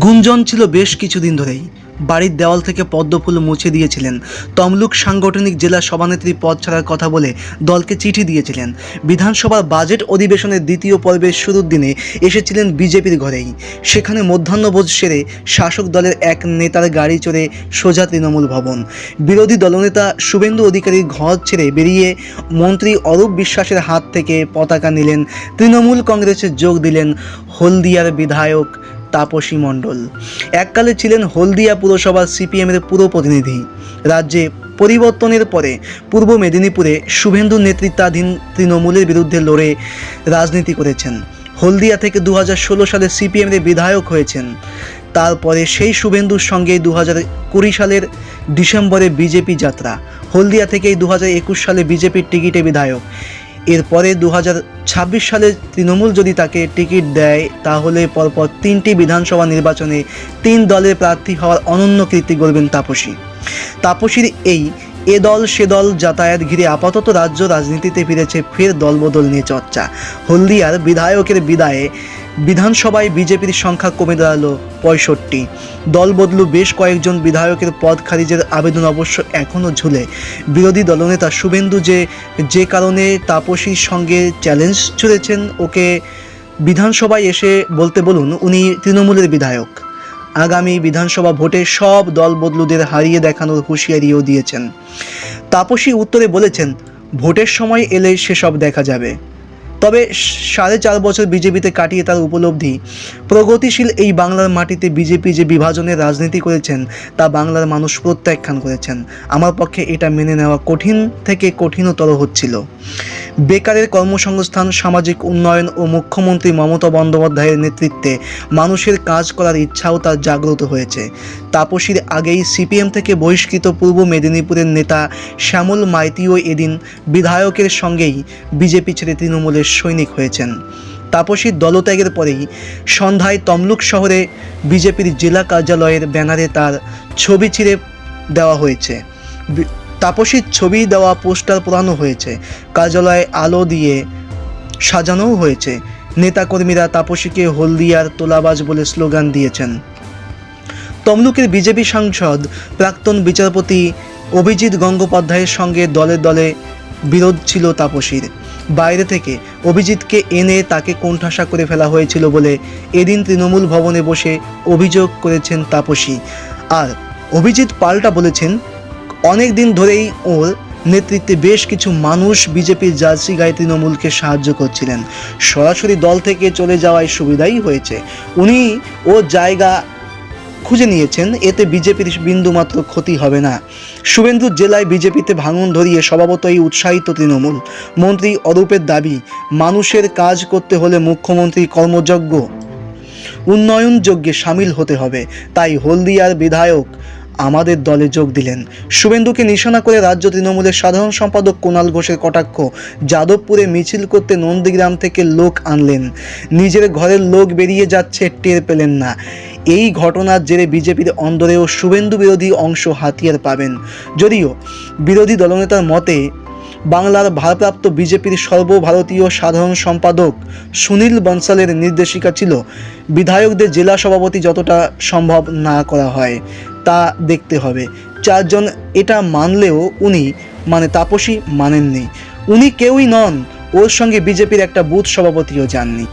গুঞ্জন ছিল বেশ কিছুদিন ধরেই। বাড়ির দেওয়াল থেকে পদ্মফুল মুছে দিয়েছিলেন। তমলুক সাংগঠনিক জেলা সভানেত্রী পদ ছাড়ার কথা বলে দলকে চিঠি দিয়েছিলেন। বিধানসভার বাজেট অধিবেশনের দ্বিতীয় পর্বের শুরুর দিনে এসেছিলেন বিজেপির ঘরেই। সেখানে মধ্যাহ্নভোজ সেরে শাসক দলের এক নেতার গাড়ি চড়ে সোজা তৃণমূল ভবন। বিরোধী দলনেতা শুভেন্দু অধিকারীর ঘর ছেড়ে বেরিয়ে মন্ত্রী অরূপ বিশ্বাসের হাত থেকে পতাকা নিলেন। তৃণমূল কংগ্রেসে যোগ দিলেন হলদিয়ার বিধায়ক তাপসী মণ্ডল। এককালে ছিলেন হলদিয়া পুরসভার সিপিএমের পুরো প্রতিনিধি রাজ্যে পরিবর্তনের পরে পূর্ব মেদিনীপুরে শুভেন্দু নেতৃত্বাধীন তৃণমূলের বিরুদ্ধে লড়ে রাজনীতি করেছেন। হলদিয়া থেকে দু হাজার ষোলো সালে সিপিএমের বিধায়ক হয়েছেন। তারপরে সেই শুভেন্দুর সঙ্গে দু কুড়ি সালের ডিসেম্বরে বিজেপি যাত্রা। হলদিয়া থেকেই দু হাজার একুশ সালে বিজেপির টিকিটে বিধায়ক। এরপরে দু হাজার ছাব্বিশ সালে তৃণমূল যদি তাকে টিকিট দেয়, তাহলে পরপর তিনটি বিধানসভা নির্বাচনে তিন দলের প্রার্থী হওয়ার অনন্য কীর্তি গড়বেন তাপসী। তাপসীর এই এ দল, সে দল যাতায়াত ঘিরে আপাতত রাজ্য রাজনীতিতে ফিরেছে ফের দলবদল নিয়ে চর্চা। হলদিয়ার বিধায়কের বিদায়ে বিধানসভায় বিজেপির সংখ্যা কমে দাঁড়াল পঁয়ষট্টি। দল বদলু বেশ কয়েকজন বিধায়কের পদ খারিজের আবেদন অবশ্য এখনও ঝুলে। বিরোধী দলনেতা শুভেন্দু যে যে কারণে তাপসীর সঙ্গে চ্যালেঞ্জ ছুড়েছেন, ওকে বিধানসভায় এসে বলতে বলুন, উনি তৃণমূলের বিধায়ক। আগামী বিধানসভা ভোটে সব দল বদলুদের হারিয়ে দেখানোর হুঁশিয়ারিও দিয়েছেন। তাপসী উত্তরে বলেছেন, ভোটের সময় এলে সেসব দেখা যাবে। তবে সাড়ে চার বছর বিজেপিতে কাটিয়ে তার উপলব্ধি, প্রগতিশীল এই বাংলার মাটিতে বিজেপি যে বিভাজনের রাজনীতি করেছেন, তা বাংলার মানুষ প্রত্যাখ্যান করেছেন। আমার পক্ষে এটা মেনে নেওয়া কঠিন থেকে কঠিনতর হচ্ছিল। বেকারের কর্মসংস্থান, সামাজিক উন্নয়ন ও মুখ্যমন্ত্রী মমতা বন্দ্যোপাধ্যায়ের নেতৃত্বে মানুষের কাজ করার ইচ্ছাও তার জাগ্রত হয়েছে। তাপসীর আগেই সিপিএম থেকে বহিষ্কৃত পূর্ব মেদিনীপুরের নেতা শ্যামল মাইতিও এদিন বিধায়কের সঙ্গেই বিজেপি ছেড়ে তৃণমূলের সৈনিক হয়েছেন। তাপসীর দলত্যাগের পরেই সন্ধ্যায় তমলুক শহরে বিজেপির জেলা কার্যালয়ের ব্যানারে তার ছবি ছিঁড়ে দেওয়া হয়েছে। তাপসীর ছবি দেওয়া পোস্টার পোড়ানো হয়েছে। কার্যালয়ে আলো দিয়ে সাজানোও হয়েছে। নেতাকর্মীরা তাপসীকে হলদিয়ার তোলাবাজ বলে স্লোগান দিয়েছেন। তমলুকের বিজেপি সাংসদ, প্রাক্তন বিচারপতি অভিজিৎ গঙ্গোপাধ্যায়ের সঙ্গে দলে দলে বিরোধ ছিল তাপসীর। বাইরে থেকে অভিজিৎকে এনে তাকে কোণঠাসা করে ফেলা হয়েছিল বলে এদিন তৃণমূল ভবনে বসে অভিযোগ করেছেন তাপসী। আর অভিজিৎ পাল্টা বলেছেন অনেক দিন ধরেই ওর নেতৃত্বে বেশ কিছু মানুষ বিজেপির জার্সি গায়ে তৃণমূলকে সাহায্য করছিলেন। সরাসরি দল থেকে চলে যাওয়ায় সুবিধাই হয়েছে। উনি ও জায়গা খুঁজে নিয়েছেন, এতে বিজেপির বিন্দুমাত্র ক্ষতি হবে না। শুভেন্দু জেলায় বিজেপিতে ভাঙন ধরিয়ে স্বভাবতই উৎসাহিত তৃণমূল। মন্ত্রী অরূপের দাবি, মানুষের কাজ করতে হলে মুখ্যমন্ত্রী কর্মযজ্ঞ। উন্নয়ন যজ্ঞে সামিল হতে হবে। তাই হলদিয়ার বিধায়ক আমাদের দলে যোগ দিলেন। শুভেন্দুকে নিশানা করে রাজ্য তৃণমূলের সাধারণ সম্পাদক কুণাল ঘোষের কটাক্ষ, যাদবপুরে মিছিল করতে নন্দীগ্রাম থেকে লোক আনলেন। নিজের ঘরের লোক বেরিয়ে যাচ্ছে, টের পেলেন না। এই ঘটনার জেরে বিজেপির অন্দরেও শুভেন্দু বিরোধী অংশ হাতিয়ার পাবেন। যদিও বিরোধী দলনেতার মতে বাংলার ভারপ্রাপ্ত বিজেপির সর্বভারতীয় সাধারণ সম্পাদক সুনীল বনসালের নির্দেশিকা ছিল, বিধায়কদের জেলা সভাপতি যতটা সম্ভব না করা হয়, তা দেখতে হবে। চারজন এটা মানলেও উনি মানে তাপসী মানেননি। উনি কেউই নন, ওর সঙ্গে বিজেপির একটা বুথ সভাপতিও যাননি।